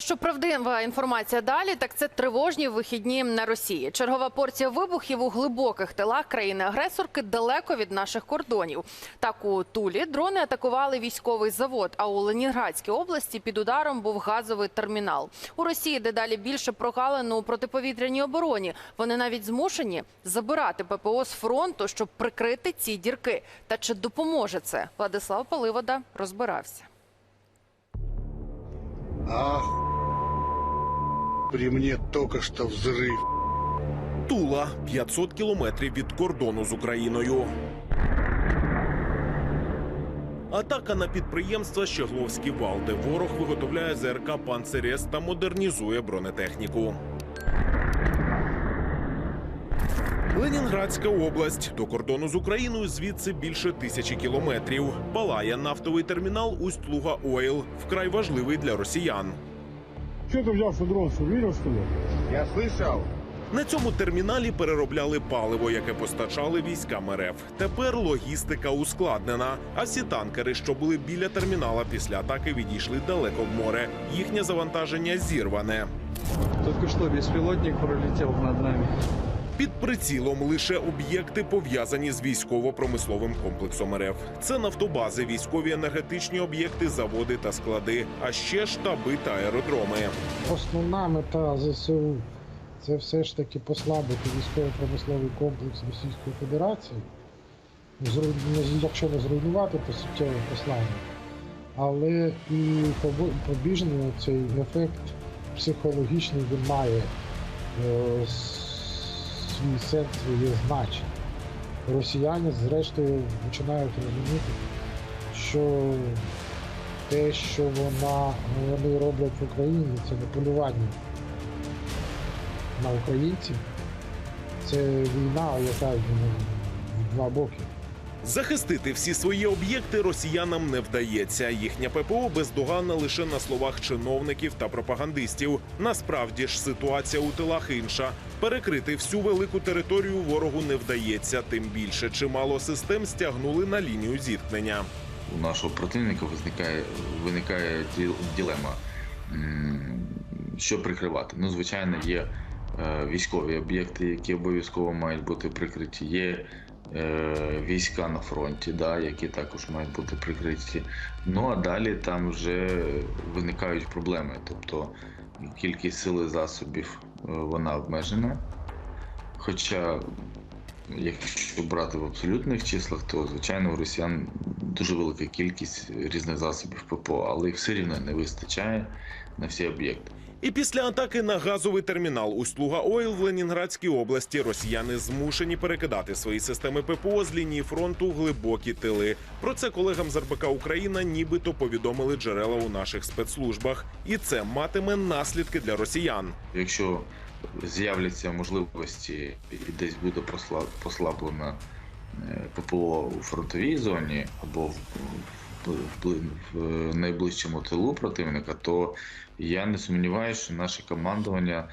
Що правдива інформація далі, так це тривожні вихідні на Росії. Чергова порція вибухів у глибоких тилах країни-агресорки далеко від наших кордонів. Так у Тулі дрони атакували військовий завод. А у Ленінградській області під ударом був газовий термінал. У Росії дедалі більше прогалин у протиповітряній обороні. Вони навіть змушені забирати ППО з фронту, щоб прикрити ці дірки. Та чи допоможе це? Владислав Паливода розбирався. Ах, при мне только что взрыв. Тула 500 кілометрів від кордону з Україною. Атака на підприємства Щегловський вал, де ворог виготовляє ЗРК «Панцерес» та модернізує бронетехніку. Ленінградська область до кордону з Україною звідси більше тисячі кілометрів. Палає нафтовий термінал Усть-Луга Ойл, вкрай важливий для росіян. Что ти что дрон что, видел, что ли? Я слышал. На цьому терміналі переробляли паливо, яке постачали військам РФ. Тепер логістика ускладнена. А всі танкери, що були біля термінала після атаки, відійшли далеко в море. Їхнє завантаження зірване. Только что беспилотник пролетел над нами. Під прицілом лише об'єкти пов'язані з військово-промисловим комплексом РФ. Це нафтобази, військові енергетичні об'єкти, заводи та склади, а ще штаби та аеродроми. Основна мета ЗСУ це все ж таки послабити військово-промисловий комплекс Російської Федерації. Не- Якщо не зруйнувати, то суттєво послабити. Але і побіжний цей ефект психологічний він має е, с- свій є значення. Росіяни зрештою починають розуміти, що те, що вона, вони роблять в Україні, це не полювання на українців. Це війна, яка в два боки. Захистити всі свої об'єкти росіянам не вдається. Їхня ППО бездоганна лише на словах чиновників та пропагандистів. Насправді ж ситуація у тилах інша. Перекрити всю велику територію ворогу не вдається. Тим більше чимало систем стягнули на лінію зіткнення. у нашого противника виникає, виникає ді- ділема, що прикривати. Ну, звичайно, є е, військові об'єкти, які обов'язково мають бути прикриті. Є війська на фронті, да, які також мають бути прикриті. Ну а далі там вже виникають проблеми. Тобто кількість сили засобів е, вона обмежена. Хоча Якщо брати в абсолютних числах, то звичайно у росіян дуже велика кількість різних засобів ППО, але їх все рівно не вистачає на всі об'єкти. І після атаки на газовий термінал Усть-Луга Ойл в Ленінградській області росіяни змушені перекидати свої системи ППО з лінії фронту в глибокі тили. Про це колегам з РБК Україна нібито повідомили джерела у наших спецслужбах, і це матиме наслідки для росіян. Якщо з'являться можливості і десь буде посла- послаблена ППО у фронтовій зоні або в, в, в, в найближчому тилу противника, то я не сумніваюся, що наше командування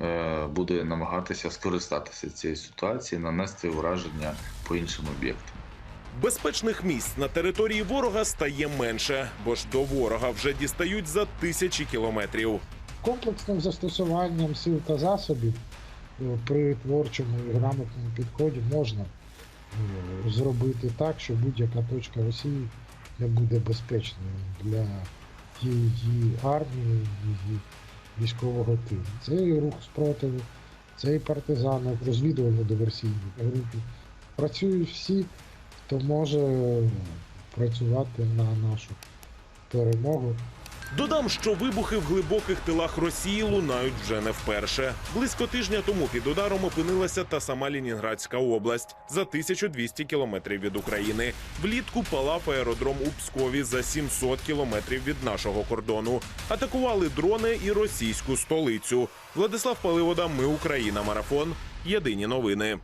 е, буде намагатися скористатися цією ситуацією, нанести ураження по іншим об'єктам. Безпечних місць на території ворога стає менше, бо ж до ворога вже дістають за тисячі кілометрів. Комплексним застосуванням сил та засобів е, при творчому і грамотному підході можна е, зробити так, що будь-яка точка Росії буде безпечною для її армії, її військового тилу. Це і рух спротиву, це і партизани, розвідувально-диверсійні групи. Працюють всі, хто може працювати на нашу перемогу. Додам, що вибухи в глибоких тилах Росії лунають вже не вперше. Близько тижня тому під ударом опинилася та сама Лінінградська область за 1200 кілометрів від України. Влітку палав аеродром у Пскові за 700 кілометрів від нашого кордону. Атакували дрони і російську столицю. Владислав Паливода. Ми Україна. Марафон. Єдині новини.